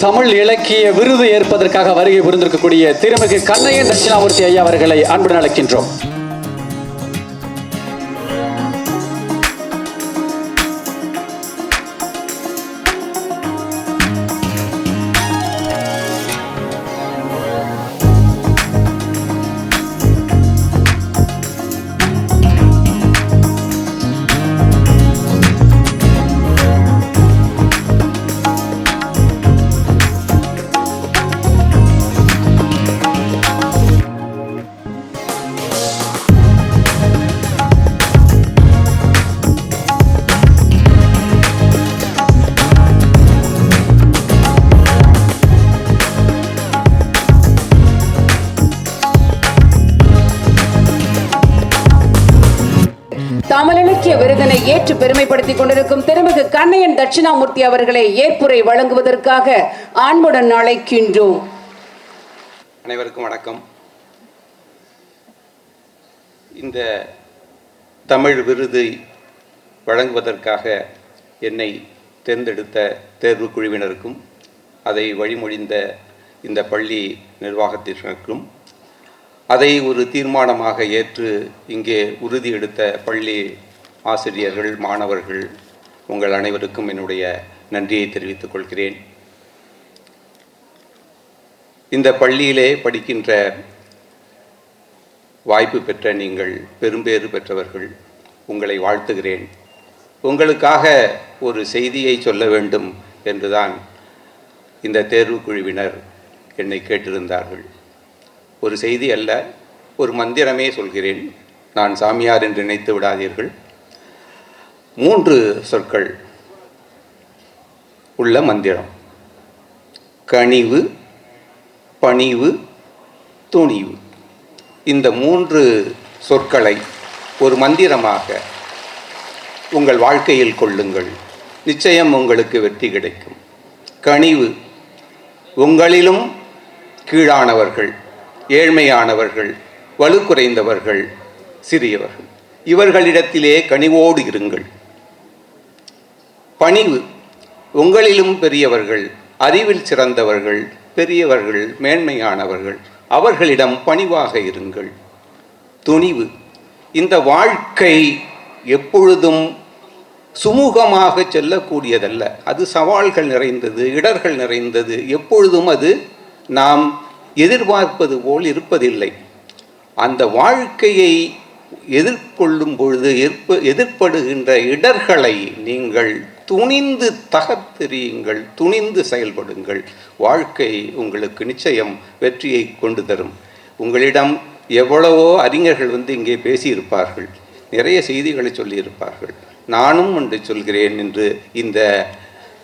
தமிழ் இலக்கிய விருது ஏற்பதற்காக வருகை புரிந்திருக்கக்கூடிய திருமிகு கண்ணையன் தட்சிணாமூர்த்தி ஐயா அவர்களை அன்புடன் அழைக்கின்றோம். இலக்கிய விருதினை ஏற்று பெருமைப்படுத்திக் கொண்டிருக்கும் திருமிகு கண்ணையன் தட்சிணாமூர்த்தி அவர்களை ஏற்புரை வழங்குவதற்காக ஆண்முடன் அழைக்கின்றோம். அனைவருக்கும் வணக்கம். இந்த தமிழ் விருதை வழங்குவதற்காக என்னை தேர்ந்தெடுத்த தேர்வு குழுவினருக்கும் அதை வழிமொழிந்த இந்த பள்ளி நிர்வாகத்தினருக்கும் அதை ஒரு தீர்மானமாக ஏற்று இங்கே உறுதி எடுத்த பள்ளி ஆசிரியர்கள் மாணவர்கள் உங்கள் அனைவருக்கும் என்னுடைய நன்றியை தெரிவித்துக் கொள்கிறேன். இந்த பள்ளியிலே படிக்கின்ற வாய்ப்பு பெற்ற நீங்கள் பெரும்பேறு பெற்றவர்கள் உங்களை வாழ்த்துகிறேன். உங்களுக்காக ஒரு செய்தியை சொல்ல வேண்டும் என்றுதான் இந்த தேர்வு குழுவினர் என்னை கேட்டிருந்தார்கள். ஒரு செய்தி அல்ல ஒரு மந்திரமே சொல்கிறேன். நான் சாமியார் என்று நினைத்து விடாதீர்கள். மூன்று சொற்கள் உள்ள மந்திரம். கனிவு பணிவு துணிவு. இந்த மூன்று சொற்களை ஒரு மந்திரமாக உங்கள் வாழ்க்கையில் கொள்ளுங்கள். நிச்சயம் உங்களுக்கு வெற்றி கிடைக்கும். கனிவு உங்களிலும் கீழானவர்கள் ஏழ்மையானவர்கள் வலு குறைந்தவர்கள் சிறியவர்கள். இவர்களிடத்திலே கனிவோடு இருங்கள். பணிவு. உங்களிலும் பெரியவர்கள் அறிவில் சிறந்தவர்கள் பெரியவர்கள் மேன்மையானவர்கள் அவர்களிடம் பணிவாக இருங்கள். துணிவு. இந்த வாழ்க்கை எப்பொழுதும் சுமூகமாக செல்லக்கூடியதல்ல. அது சவால்கள் நிறைந்தது இடர்கள் நிறைந்தது. எப்பொழுதும் அது நாம் எதிர்பார்ப்பது போல் இருப்பதில்லை. அந்த வாழ்க்கையை எதிர்கொள்ளும் பொழுது எற்ப எதிர்ப்படுகின்ற இடர்களை நீங்கள் துணிந்து தகத்தெறியுங்கள் துணிந்து செயல்படுங்கள். வாழ்க்கை உங்களுக்கு நிச்சயம் வெற்றியை கொண்டு தரும். உங்களிடம் எவ்வளவோ அறிஞர்கள் வந்து இங்கே பேசியிருப்பார்கள். நிறைய செய்திகளை சொல்லியிருப்பார்கள். நானும் ஒன்று சொல்கிறேன் என்று இந்த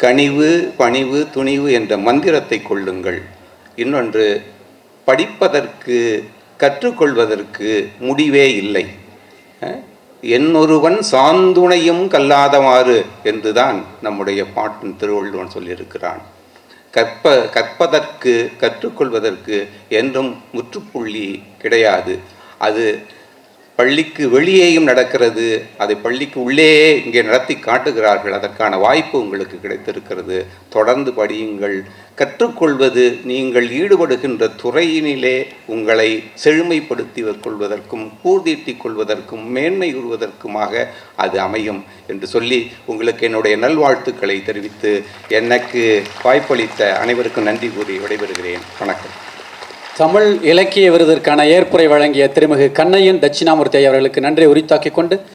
கனிவு பணிவு துணிவு என்ற மந்திரத்தை கொள்ளுங்கள். இன்னொன்று படிப்பதற்கு கற்றுக்கொள்வதற்கு முடிவே இல்லை. என்னொருவன் சாந்துணையும் கல்லாதவாறு என்றுதான் நம்முடைய பாட்டன் திருவள்ளுவன் சொல்லியிருக்கிறான். கற்ப கற்பதற்கு கற்றுக்கொள்வதற்கு என்றும் முற்றுப்புள்ளி கிடையாது. அது பள்ளிக்கு வெளியேயும் நடக்கிறது. அதை பள்ளிக்கு உள்ளேயே இங்கே நடத்தி காட்டுகிறார்கள். அதற்கான வாய்ப்பு உங்களுக்கு கிடைத்திருக்கிறது. தொடர்ந்து படியுங்கள். கற்றுக்கொள்வது நீங்கள் ஈடுபடுகின்ற துறையினிலே உங்களை செழுமைப்படுத்தி கொள்வதற்கும் கூர்தீட்டிக் கொள்வதற்கும் மேன்மை உறுவதற்குமாக அது அமையும் என்று சொல்லி உங்களுக்கு என்னுடைய நல்வாழ்த்துக்களை தெரிவித்து எனக்கு வாய்ப்பளித்த அனைவருக்கும் நன்றி கூறி விடைபெறுகிறேன். வணக்கம். தமிழ் இலக்கிய விருதிற்கான ஏற்புரை வழங்கிய திருமிகு கண்ணையன் தட்சிணாமூர்த்தி அவர்களுக்கு நன்றி உரித்தாக்கிக் கொண்டு